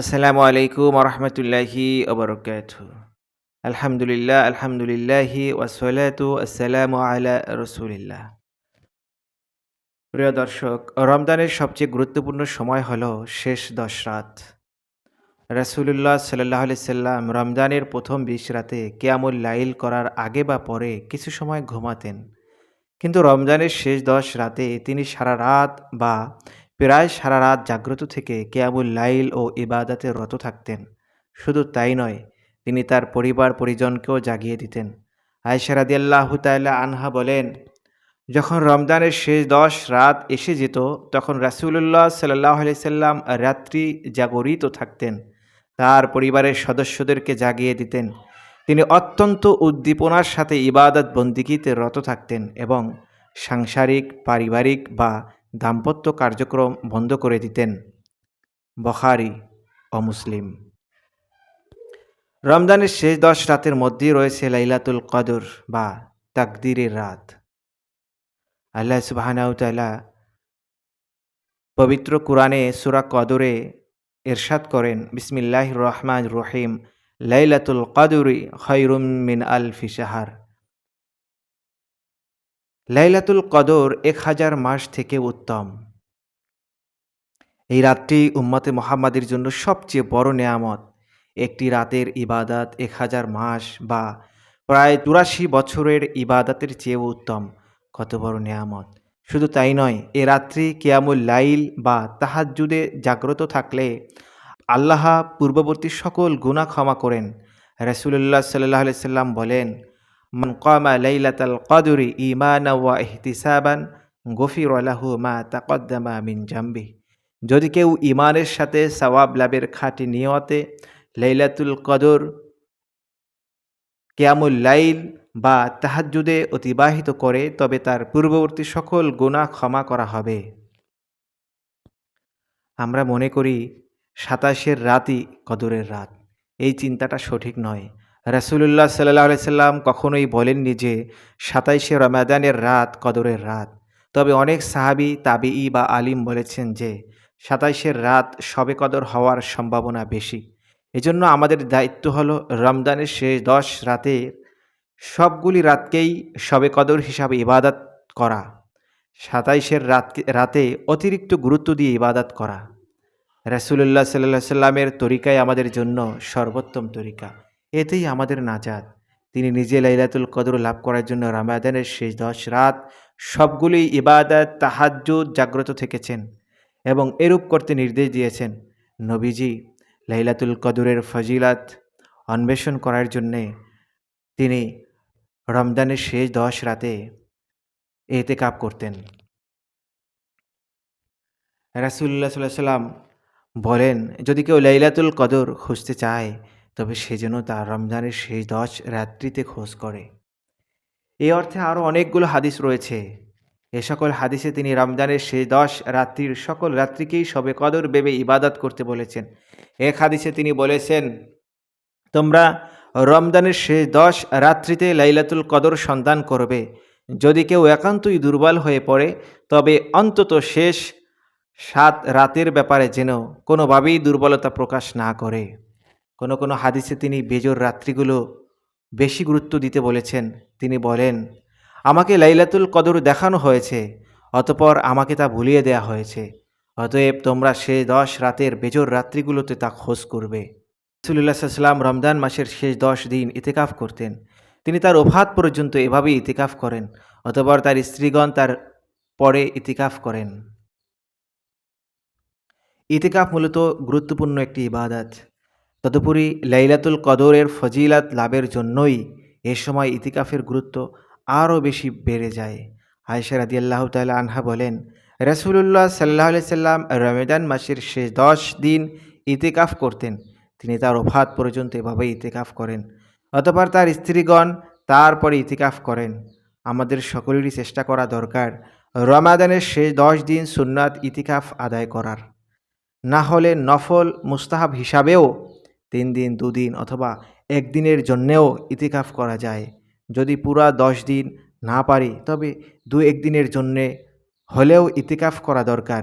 আসসালামু আলাইকুম রহমতুল্লাহি ওবরকাত আলহামদুলিল্লাহ, আলহামদুলিল্লাহি ওয়াসলাতু আসসালামু আলা রসুলিল্লাহ। প্রিয় দর্শক, রমজানের সবচেয়ে গুরুত্বপূর্ণ সময় হল শেষ দশ রাত। রাসুলুল্লাহ সাল্লাহ সাল্লাম রমজানের প্রথম বিশ রাতে কেয়ামুল লাইল করার আগে বা পরে কিছু সময় ঘুমাতেন। কিন্তু রমজানের শেষ দশ রাতে তিনি সারা রাত বা প্রায় সারা রাত জাগ্রত থেকে কেয়ামুল লাইল ও ইবাদাতে রত থাকতেন। শুধু তাই নয়, তিনি তার পরিবার পরিজনকেও জাগিয়ে দিতেন। আয়সা রাদিয়াল্লাহু তাআলা আনহা বলেন, যখন রমজানের শেষ দশ রাত এসে যেত, তখন রাসুলুল্লাহ সাল্লাহ সাল্লাম রাত্রি জাগরিত থাকতেন। তার পরিবারের সদস্যদেরকে জাগিয়ে দিতেন। তিনি অত্যন্ত উদ্দীপনার সাথে ইবাদত বন্দিগিতে রত থাকতেন এবং সাংসারিক, পারিবারিক বা দাম্পত্য কার্যক্রম বন্ধ করে দিতেন। বখারি ও মুসলিম। রমজানের শেষ দশ রাতের মধ্যেই রয়েছে লাইলাতুল কদর বা তাকদিরের রাত। আল্লাহ সুবাহানাউতালা পবিত্র কোরআনে সুরা কদরে এরশাদ করেন বিসমিল্লাহ রহমান রহিম, লাইলাতুল কদরি খৈরুম মিন আল ফিসাহার লাইলাতুল কদর এক হাজার মাস থেকে উত্তম। এই রাতটি উম্মতে মোহাম্মদের জন্য সবচেয়ে বড় নেয়ামত। একটি রাতের ইবাদত এক হাজার মাস বা প্রায় চুরাশি বছরের ইবাদতের চেয়েও উত্তম। কত বড় নেয়ামত। শুধু তাই নয়, এ রাত্রি কেয়ামুল লাইল বা তাহাজুদে জাগ্রত থাকলে আল্লাহ পূর্ববর্তী সকল গুণা ক্ষমা করেন। রসুল্লাহ সাল্লাহ সাল্লাম বলেন মান কামা লাইলাতাল কদরি ইমানা ওয়া ইহতিসাবান, গফির আলাহু মা তাকদ্দামা মিন যদি কেউ ইমানের সাথে সওয়াব লাভের খাঁটি নিয়তে লাইলাতুল কদর, কেয়ামুল লাইল বা তাহাজুদে অতিবাহিত করে, তবে তার পূর্ববর্তী সকল গুণা ক্ষমা করা হবে। আমরা মনে করি সাতাশের রাতই কদরের রাত। এই চিন্তাটা সঠিক নয়। রাসুলুল্লাহ সাল্লাহ সাল্লাম কখনোই বলেননি যে সাতাইশে রমাদানের রাত কদরের রাত। তবে অনেক সাহাবি তাবিই বা আলিম বলেছেন যে সাতাইশের রাত সবে কদর হওয়ার সম্ভাবনা বেশি। এজন্য আমাদের দায়িত্ব হলো রমজানের শেষ দশ রাতে সবগুলি রাতকেই সবে কদর হিসাবে ইবাদত করা। সাতাইশের রাত রাতে অতিরিক্ত গুরুত্ব দিয়ে ইবাদত করা। রাসুলুল্লাহ সাল্লাহ সাল্লামের তরিকাই আমাদের জন্য সর্বোত্তম তরিকা। এতেই আমাদের নাজাদ তিনি নিজে লাইলাতুল কদর লাভ করার জন্য রামাদানের শেষ দশ রাত সবগুলি ইবাদত, তাহাজ্জুদ জাগ্রত থেকেছেন এবং এরূপ করতে নির্দেশ দিয়েছেন। নবীজি, লাইলাতুল কদরের ফজিলাত অন্বেষণ করার জন্যে তিনি রমজানের শেষ দশ রাতে এতে কাপ করতেন রাসুল্লাহ সাল্লাহ সাল্লাম বলেন, যদি কেউ লাইলাতুল কদর খুঁজতে চায় তবে সে যেন তার রমজানের শেষ দশ রাত্রিতে খোঁজ করে। এই অর্থে আরও অনেকগুলো হাদিস রয়েছে। এ সকল হাদিসে তিনি রমজানের শেষ দশ রাত্রির সকল রাত্রিকেই সবে কদর ভেবে ইবাদত করতে বলেছেন। এক হাদিসে তিনি বলেছেন, তোমরা রমজানের শেষ দশ রাত্রিতে লাইলাতুল কদর সন্ধান করবে। যদি কেউ একান্তই দুর্বল হয়ে পড়ে, তবে অন্তত শেষ সাত রাতের ব্যাপারে যেন কোনোভাবেই দুর্বলতা প্রকাশ না করে। কোনো কোনো হাদিসে তিনি বেজোর রাত্রিগুলো বেশি গুরুত্ব দিতে বলেছেন। তিনি বলেন, আমাকে লাইলাতুল কদর দেখানো হয়েছে, অতপর আমাকে তা ভুলিয়ে দেয়া হয়েছে। অতএব তোমরা সে দশ রাতের বেজোর রাত্রিগুলোতে তা খোঁজ করবে। রসুল্লাহ সাল্লাম রমজান মাসের শেষ দশ দিন ইতেকাফ করতেন। তিনি তার ওফাত পর্যন্ত এভাবেই ইতিকাফ করেন, অতপর তার স্ত্রীগণ তার পরে ইতিকাফ করেন। ইতিকাফ মূলত গুরুত্বপূর্ণ একটি ইবাদত। তদুপরি লাইলাতুল কদরের ফজিলাত লাভের জন্যই এ সময় ইতিকাফের গুরুত্ব আরও বেশি বেড়ে যায়। আয়সা রাদি আল্লাহ তাল আনহা বলেন রসুল্লাহ সাল্লাহ সাল্লাম রমেদান মাসের শেষ দশ দিন ইতিকাফ করতেন। তিনি তার ওফাত পর্যন্ত এভাবে ইতিকাফ করেন। অতপর তার স্ত্রীগণ তারপরে ইতিকাফ করেন। আমাদের সকলেরই চেষ্টা করা দরকার রমাদানের শেষ দশ দিন সুন্নাত ইতিকাফ আদায় করার। না হলে নফল মুস্তাহাব হিসাবেও তিন দিন দুদিন অথবা একদিনের জন্যেও ইতিকাফ করা যায়। যদি পুরা দশ দিন না পারি, তবে দু একদিনের জন্যে হলেও ইতিকাফ করা দরকার।